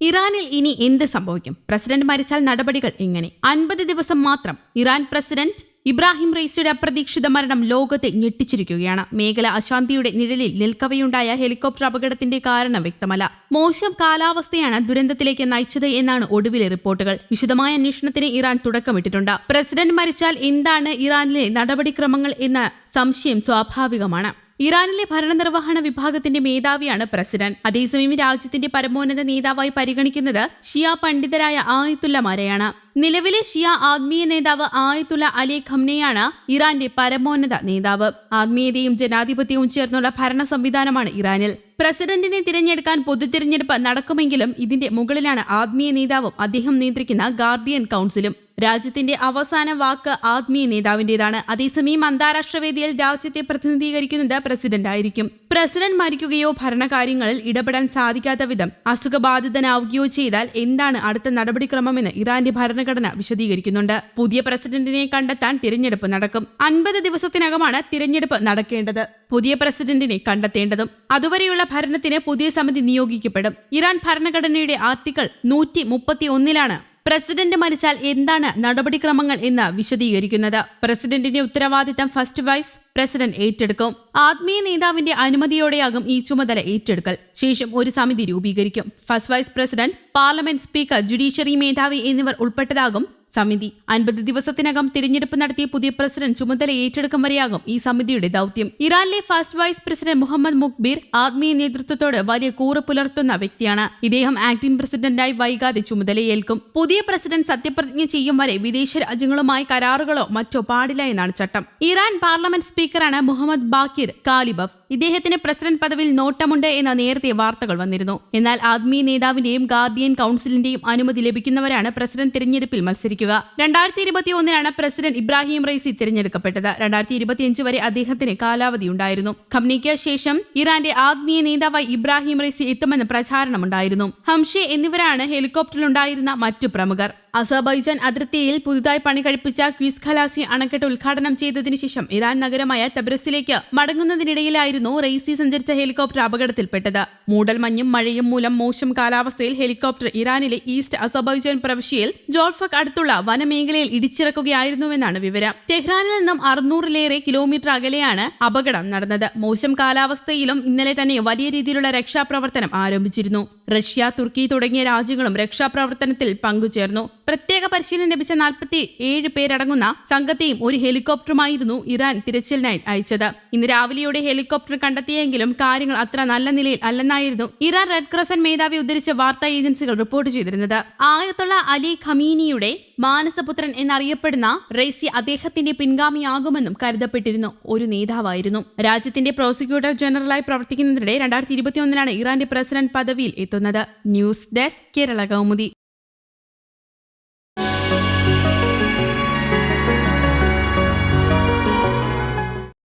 ഇറാനിൽ ഇനി എന്ത് സംഭവിക്കും? പ്രസിഡന്റ് മരിച്ചാൽ നടപടികൾ എങ്ങനെ? അൻപത് ദിവസം മാത്രം ഇറാൻ പ്രസിഡന്റ് ഇബ്രാഹിം റൈസിയുടെ അപ്രതീക്ഷിത മരണം ലോകത്തെ ഞെട്ടിച്ചിരിക്കുകയാണ്. മേഖല അശാന്തിയുടെ നിഴലിൽ നിൽക്കവെയുണ്ടായ ഹെലികോപ്റ്റർ അപകടത്തിന്റെ കാരണം വ്യക്തമല്ല. മോശം കാലാവസ്ഥയാണ് ദുരന്തത്തിലേക്ക് നയിച്ചത് എന്നാണ് ഒടുവിലെ റിപ്പോർട്ടുകൾ. വിശദമായ അന്വേഷണത്തിന് ഇറാൻ തുടക്കമിട്ടിട്ടുണ്ട്. പ്രസിഡന്റ് മരിച്ചാൽ എന്താണ് ഇറാനിലെ നടപടിക്രമങ്ങൾ എന്ന സംശയം സ്വാഭാവികമാണ്. ഇറാനിലെ ഭരണനിർവഹണ വിഭാഗത്തിന്റെ മേധാവിയാണ് പ്രസിഡന്റ്. അതേസമയം രാജ്യത്തിന്റെ പരമോന്നത നേതാവായി പരിഗണിക്കുന്നത് ഷിയ പണ്ഡിതരായ ആയത്തുല്ലമാരെയാണ് നിലവിലെ ഷിയ ആത്മീയ നേതാവ് ആയത്തുല്ല അലി ഖംനെയാണ് ഇറാന്റെ പരമോന്നത നേതാവ്. ആത്മീയതയും ജനാധിപത്യവും ചേർന്നുള്ള ഭരണ സംവിധാനമാണ് ഇറാനിൽ. പ്രസിഡന്റിനെ തിരഞ്ഞെടുക്കാൻ പൊതുതിരഞ്ഞെടുപ്പ് നടക്കുമെങ്കിലും ഇതിന്റെ മുകളിലാണ് ആത്മീയ നേതാവും അദ്ദേഹം നിയന്ത്രിക്കുന്ന ഗാർഡിയൻ കൗൺസിലും. രാജ്യത്തിന്റെ അവസാന വാക്ക് ആത്മീയ നേതാവിന്റേതാണ്. അതേസമയം അന്താരാഷ്ട്ര വേദിയിൽ രാജ്യത്തെ പ്രതിനിധീകരിക്കുന്നത് പ്രസിഡന്റ് ആയിരിക്കും പ്രസിഡന്റ് മരിക്കുകയോ ഭരണകാര്യങ്ങളിൽ ഇടപെടാൻ സാധിക്കാത്ത വിധം അസുഖബാധിതനാവുകയോ ചെയ്താൽ എന്താണ് അടുത്ത നടപടിക്രമമെന്ന് ഇറാന്റെ ഭരണഘടന വിശദീകരിക്കുന്നുണ്ട്. പുതിയ പ്രസിഡന്റിനെ കണ്ടെത്താൻ തിരഞ്ഞെടുപ്പ് നടക്കും. അൻപത് ദിവസത്തിനകമാണ് തിരഞ്ഞെടുപ്പ് നടക്കേണ്ടത്. പുതിയ പ്രസിഡന്റിനെ കണ്ടെത്തേണ്ടതും അതുവരെയുള്ള ഭരണത്തിന് പുതിയ സമിതി നിയോഗിക്കപ്പെടും. ഇറാൻ ഭരണഘടനയുടെ ആർട്ടിക്കിൾ നൂറ്റി മുപ്പത്തി ഒന്നിലാണ് പ്രസിഡന്റ് മരിച്ചാൽ എന്താണ് നടപടിക്രമങ്ങൾ എന്ന് വിശദീകരിക്കുന്നത്. പ്രസിഡന്റിന്റെ ഉത്തരവാദിത്തം ഫസ്റ്റ് വൈസ് പ്രസിഡന്റ് ഏറ്റെടുക്കും. ആത്മീയ നേതാവിന്റെ അനുമതിയോടെയാകും ഈ ചുമതല ഏറ്റെടുക്കൽ. ശേഷം ഒരു സമിതി രൂപീകരിക്കും. First vice president parliament speaker judiciary മേധാവി എന്നിവർ ഉൾപ്പെട്ടതാകും സമിതി അൻപത് ദിവസത്തിനകം തിരഞ്ഞെടുപ്പ് നടത്തിയ പുതിയ പ്രസിഡന്റ് ചുമതല ഏറ്റെടുക്കും വരെയാകും ഈ സമിതിയുടെ ദൗത്യം. ഇറാനിലെ first vice president Mohammad Mokhber ആത്മീയ നേതൃത്വത്തോട് വലിയ കൂറ് പുലർത്തുന്ന വ്യക്തിയാണ്. ഇദ്ദേഹം ആക്ടിംഗ് പ്രസിഡന്റായി വൈകാതെ ചുമതലയേൽക്കും. പുതിയ പ്രസിഡന്റ് സത്യപ്രതിജ്ഞ ചെയ്യും വരെ വിദേശ രാജ്യങ്ങളുമായി കരാറുകളോ മറ്റോ പാടില്ല എന്നാണ് ചട്ടം. ഇറാൻ പാർലമെന്റ് സ്പീക്കറാണ് മുഹമ്മദ് ബാക്കിർ കാലിബഫ്. ഇദ്ദേഹത്തിന് പ്രസിഡന്റ് പദവിയിൽ നോട്ടമുണ്ട് എന്ന നേരത്തെ വാർത്തകൾ വന്നിരുന്നു. എന്നാൽ ആത്മീയ നേതാവിന്റെയും ഗാർഡിയൻ കൌൺസിലിന്റെയും അനുമതി ലഭിക്കുന്നവരാണ് പ്രസിഡന്റ് തിരഞ്ഞെടുപ്പിൽ മത്സരിക്കുക. രണ്ടായിരത്തി ഇരുപത്തി ഒന്നിനാണ് പ്രസിഡന്റ് ഇബ്രാഹിം റൈസി തിരഞ്ഞെടുക്കപ്പെട്ടത്. രണ്ടായിരത്തി ഇരുപത്തിയഞ്ച് വരെ അദ്ദേഹത്തിന് കാലാവധി ഉണ്ടായിരുന്നു. ഖംനിക്ക് ശേഷം ഇറാന്റെ ആത്മീയ നേതാവായി ഇബ്രാഹിം റൈസി എത്തുമെന്ന് പ്രചാരണമുണ്ടായിരുന്നു. ഹംഷെ എന്നിവരാണ് ഹെലികോപ്റ്ററിലുണ്ടായിരുന്ന മറ്റു പ്രമുഖർ. അസർബൈജാൻ അതിർത്തിയിൽ പുതുതായി പണി കഴിപ്പിച്ച ക്വിസ് ഖലാസി അണക്കെട്ട് ഉദ്ഘാടനം ചെയ്തതിനു ശേഷം ഇറാൻ നഗരമായ തബ്രസിലേക്ക് മടങ്ങുന്നതിനിടയിലായിരുന്നു റെയ്സി സഞ്ചരിച്ച ഹെലികോപ്റ്റർ അപകടത്തിൽപ്പെട്ടത്. മൂടൽമഞ്ഞും മഴയും മൂലം മോശം കാലാവസ്ഥയിൽ ഹെലികോപ്റ്റർ ഇറാനിലെ ഈസ്റ്റ് അസർബൈജാൻ പ്രവിശ്യയിൽ ജോർഫക് അടുത്തുള്ള വനമേഖലയിൽ ഇടിച്ചിറക്കുകയായിരുന്നുവെന്നാണ് വിവരം. ടെഹ്റാനിൽ നിന്നും അറുന്നൂറിലേറെ കിലോമീറ്റർ അകലെയാണ് അപകടം നടന്നത്. മോശം കാലാവസ്ഥയിലും ഇന്നലെ തന്നെ വലിയ രീതിയിലുള്ള രക്ഷാപ്രവർത്തനം ആരംഭിച്ചിരുന്നു. റഷ്യ തുർക്കി തുടങ്ങിയ രാജ്യങ്ങളും രക്ഷാപ്രവർത്തനത്തിൽ പങ്കുചേർന്നു. പ്രത്യേക പരിശീലനം ലഭിച്ച നാൽപ്പത്തി ഏഴ് പേരടങ്ങുന്ന സംഘത്തെയും ഒരു ഹെലികോപ്റ്ററുമായിരുന്നു ഇറാൻ തിരച്ചിലിനായി അയച്ചത്. ഇന്ന് രാവിലെയോടെ ഹെലികോപ്റ്റർ കണ്ടെത്തിയെങ്കിലും കാര്യങ്ങൾ അത്ര നല്ല നിലയിൽ അല്ലെന്നായിരുന്നു ഇറാൻ റെഡ് ക്രോസൻ മേധാവി ഉദ്ധരിച്ച വാർത്താ ഏജൻസികൾ റിപ്പോർട്ട് ചെയ്തിരുന്നത്. ആയത്തുള്ള അലി ഖമീനിയുടെ മാനസപുത്രൻ എന്നറിയപ്പെടുന്ന റെയ്സി അദ്ദേഹത്തിന്റെ പിൻഗാമിയാകുമെന്നും കരുതപ്പെട്ടിരുന്നു. ഒരു നേതാവായിരുന്നു. രാജ്യത്തിന്റെ പ്രോസിക്യൂട്ടർ ജനറലായി പ്രവർത്തിക്കുന്നതിനിടെ രണ്ടായിരത്തി ഇരുപത്തിയൊന്നിലാണ് ഇറാന്റെ പ്രസിഡന്റ് പദവിയിൽ എത്തുന്നത്. News desk Kerala Kaumudi.